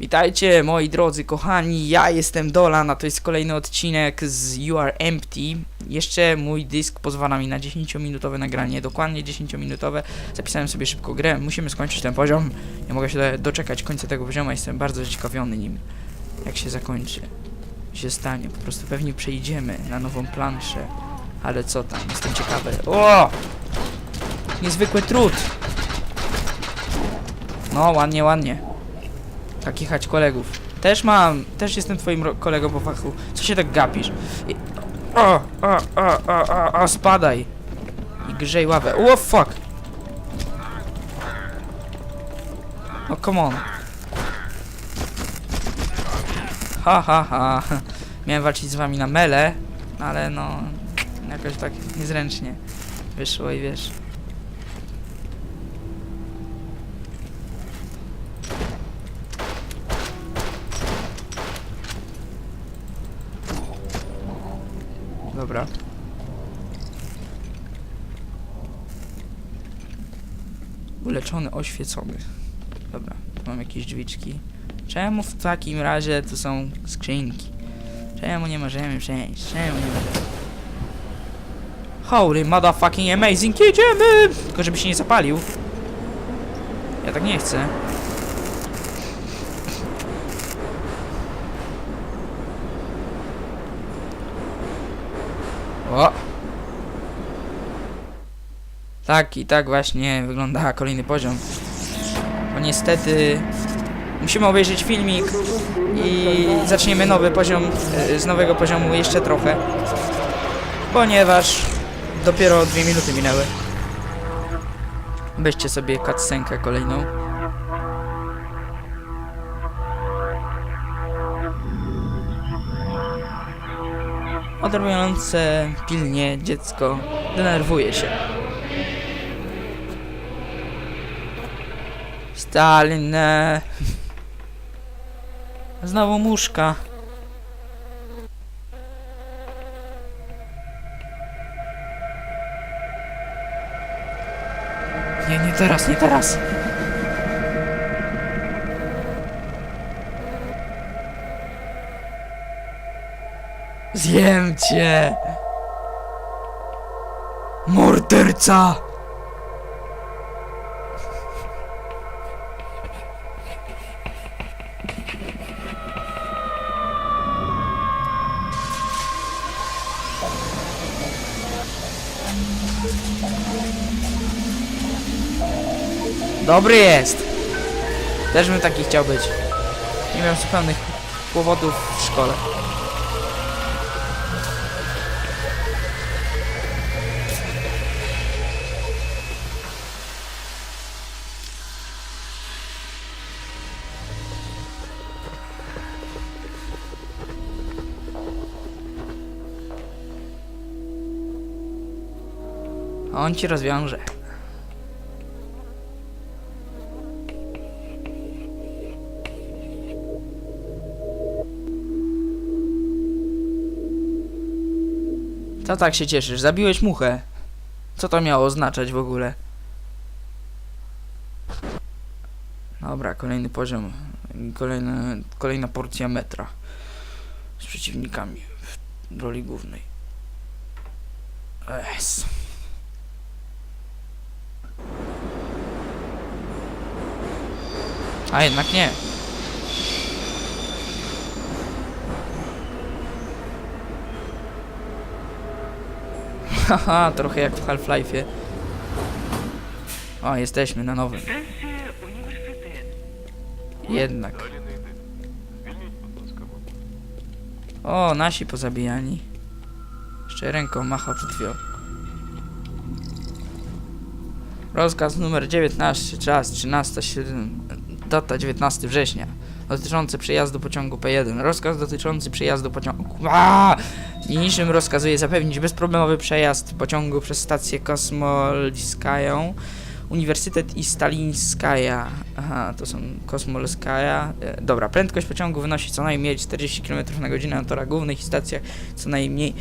Witajcie moi drodzy, kochani, ja jestem Dolan, a to jest kolejny odcinek z You Are Empty. Jeszcze mój dysk pozwala mi na 10-minutowe nagranie, dokładnie 10-minutowe. Zapisałem sobie szybko grę, musimy skończyć ten poziom. Nie mogę się doczekać końca tego poziomu, jestem bardzo zaciekawiony nim. Jak się zakończy, się stanie, po prostu pewnie przejdziemy na nową planszę. Ale co tam, jestem ciekawy. O! Niezwykły trud! No, ładnie, ładnie. Tak jechać kolegów. Też mam, też jestem twoim kolegą po fachu. Co się tak gapisz? I... O, o, o, o, o, o, spadaj. I grzej ławę. O, fuck. No, come on. Ha, ha, ha. Miałem walczyć z wami na mele, ale no, jakoś tak niezręcznie wyszło i wiesz. Dobra. Uleczony, oświecony. Dobra, tu mam jakieś drzwiczki. Czemu w takim razie tu są skrzynki? Czemu nie możemy przejść? Czemu nie możemy? Holy motherfucking amazing, jedziemy! Tylko żeby się nie zapalił. Ja tak nie chcę. O! Tak i tak właśnie wygląda kolejny poziom. Bo niestety musimy obejrzeć filmik i zaczniemy nowy poziom, e, z nowego poziomu jeszcze trochę. Ponieważ dopiero dwie minuty minęły. Weźcie sobie cutscenkę kolejną. Odrobniające pilnie dziecko denerwuje się. Stalin. e. Znowu muszka. Nie, nie teraz, nie teraz. Zjem cię! Morderca! Dobry jest! Też bym taki chciał być. Nie miałem zupełnych powodów w szkole. On ci rozwiąże. Co tak się cieszysz? Zabiłeś muchę. Co to miało oznaczać w ogóle? Dobra, kolejny poziom. Kolejna, kolejna porcja metra. Z przeciwnikami w roli głównej. Es. A jednak nie. Haha, trochę jak w Half-Life'ie. O, jesteśmy na nowym. Jednak. O, nasi pozabijani. Jeszcze ręką macha przed chwilą. Rozkaz numer 19, czas 13.07 data 19 września. Dotyczący przejazdu pociągu P1. Rozkaz dotyczący przejazdu pociągu. Aaaa! Niniejszym rozkazuje zapewnić bezproblemowy przejazd pociągu przez stację Kosmolskają, Uniwersytet i Stalinskaja. Aha, to są Kosmolskaja. E, dobra, prędkość pociągu wynosi co najmniej 40 km na godzinę na torach głównych i stacjach co najmniej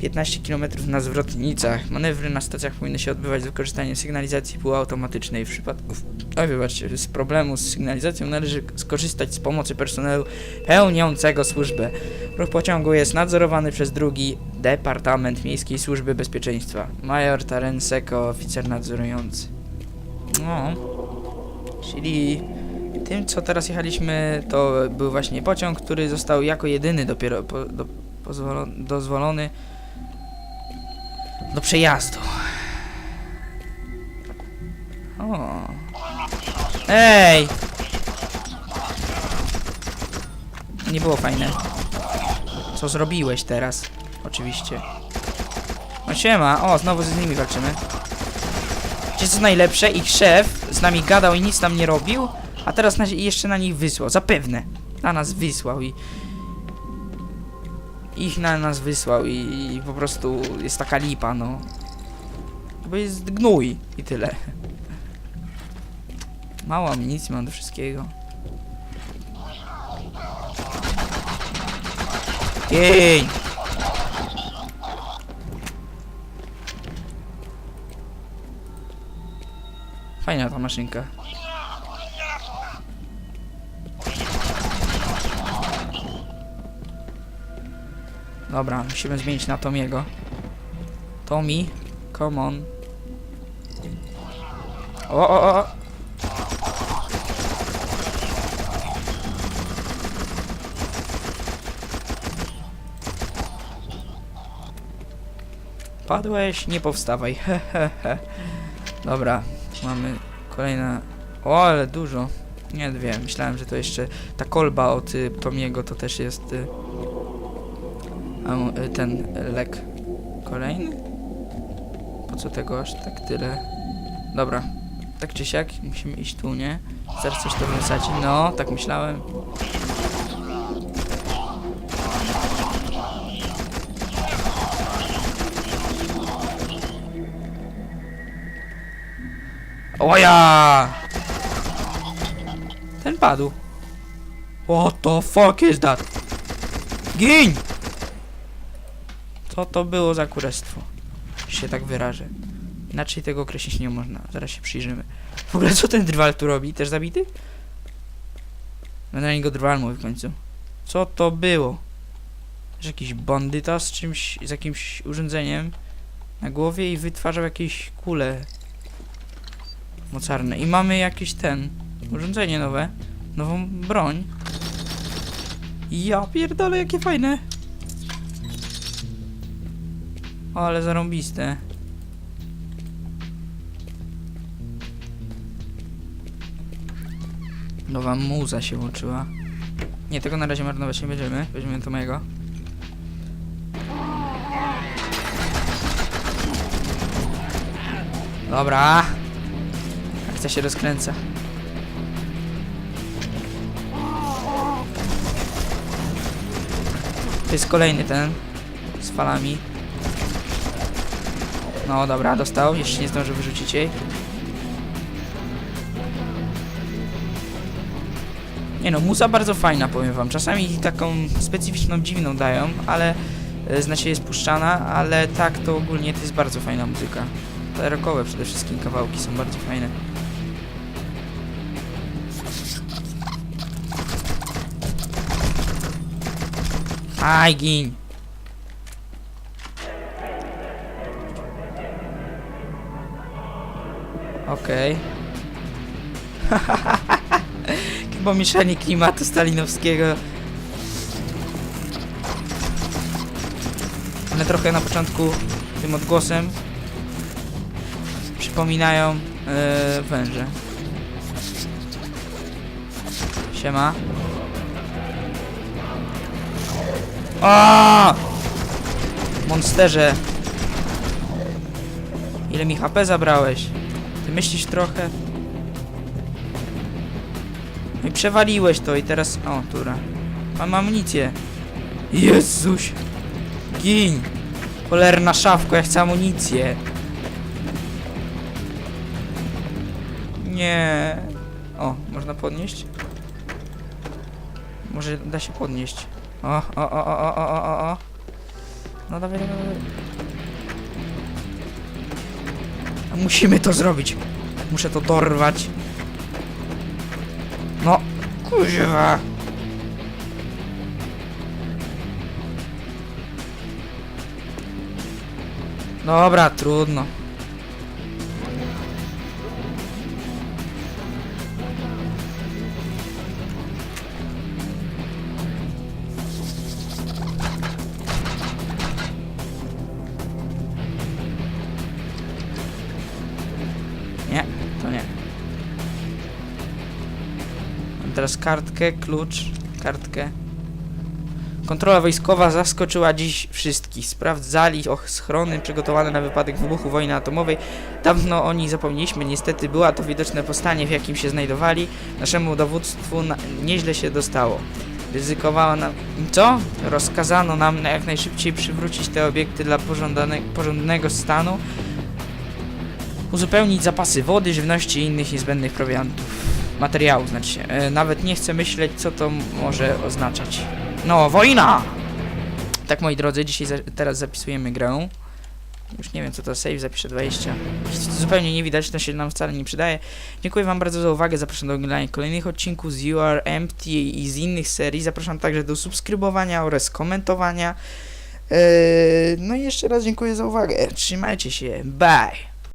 15 km na zwrotnicach. Manewry na stacjach powinny się odbywać z wykorzystaniem sygnalizacji półautomatycznej. W przypadku, oj wybaczcie, z problemu z sygnalizacją należy skorzystać z pomocy personelu pełniącego służbę. Ruch pociągu jest nadzorowany przez drugi Departament Miejskiej Służby Bezpieczeństwa. Major Tarenseko, oficer nadzorujący. No, czyli tym, co teraz jechaliśmy, to był właśnie pociąg, który został jako jedyny dopiero po, do, dozwolony do przejazdu. O. Ej! Nie było fajne. Co zrobiłeś teraz? Oczywiście. No siema. O, znowu z nimi walczymy. Wiecie co najlepsze? Ich szef z nami gadał i nic nam nie robił, a teraz na, jeszcze na nich wysłał. Zapewne. Na nas wysłał i... Ich na nas wysłał i, i po prostu jest taka lipa, no. Bo jest gnój i tyle. Mało amunicji mam do wszystkiego. Jej! Fajna ta maszynka. Dobra, musimy zmienić na Tomiego. Tommy, come on. O, o, o! Padłeś, nie powstawaj. Hehehe. Dobra, mamy kolejne. O, ale dużo. Nie wiem, myślałem, że to jeszcze ta kolba od y, Tomiego to też jest y, ten lek. Kolejny? Po co tego aż tak tyle? Dobra, tak czy siak musimy iść tu, nie? Zaraz coś to wysadzi. No, tak myślałem. Oja! Ten padł. What the fuck is that? Gin! Co to było za kurestwo? Się tak wyrażę. Inaczej tego określić nie można. Zaraz się przyjrzymy. W ogóle co ten drwal tu robi? Też zabity? Będę na niego drwal mówi w końcu. Co to było? Że jakiś bandyta z czymś, z jakimś urządzeniem na głowie i wytwarzał jakieś kule mocarne. I mamy jakieś ten, urządzenie nowe, nową broń. Ja pierdolę, jakie fajne. O, ale zarąbiste. Nowa muza się włączyła. Nie, tego na razie marnować nie będziemy. Weźmiemy to mojego. Dobra. Akcja się rozkręca. To jest kolejny ten z falami. No dobra, dostał. Jeszcze nie zdążę wyrzucić jej. Nie no, muza bardzo fajna, powiem wam. Czasami taką specyficzną, dziwną dają, ale znaczy jest puszczana, ale tak to ogólnie to jest bardzo fajna muzyka. Te rockowe przede wszystkim kawałki są bardzo fajne. Aj, gin! Okej. Chyba mieszanie klimatu stalinowskiego. One trochę na początku tym odgłosem przypominają yy, węże. Siema. O! Monsterze. Ile mi HP zabrałeś? Ty myślisz trochę? No i przewaliłeś to i teraz... O, tura. Mam amunicję. Jezuś. Gin. Cholerna szafko, ja chcę amunicję. Nie. O, można podnieść? Może da się podnieść. O, o, o, o, o, o, o, o. No dawaj, dawaj, dawaj. Musimy to zrobić. Muszę to dorwać. No, kuźwa. Dobra, trudno. To nie. Mam teraz kartkę, klucz, kartkę. Kontrola wojskowa zaskoczyła dziś wszystkich. Sprawdzali och, schrony przygotowane na wypadek wybuchu wojny atomowej. Dawno o nich zapomnieliśmy. Niestety była to widoczne powstanie, w jakim się znajdowali. Naszemu dowództwu na, nieźle się dostało. Ryzykowała nam... Co? Rozkazano nam na jak najszybciej przywrócić te obiekty dla porządnego stanu. Uzupełnić zapasy wody, żywności i innych niezbędnych prowiantów. Materiałów, znaczy się. E, nawet nie chcę myśleć, co to może oznaczać. No, wojna! Tak, moi drodzy, dzisiaj za teraz zapisujemy grę. Już nie wiem, co to save, zapiszę 20. Zupełnie nie widać, to się nam wcale nie przydaje. Dziękuję wam bardzo za uwagę, zapraszam do oglądania kolejnych odcinków z You Are Empty i z innych serii. Zapraszam także do subskrybowania oraz komentowania. Eee, no i jeszcze raz dziękuję za uwagę. Trzymajcie się, bye!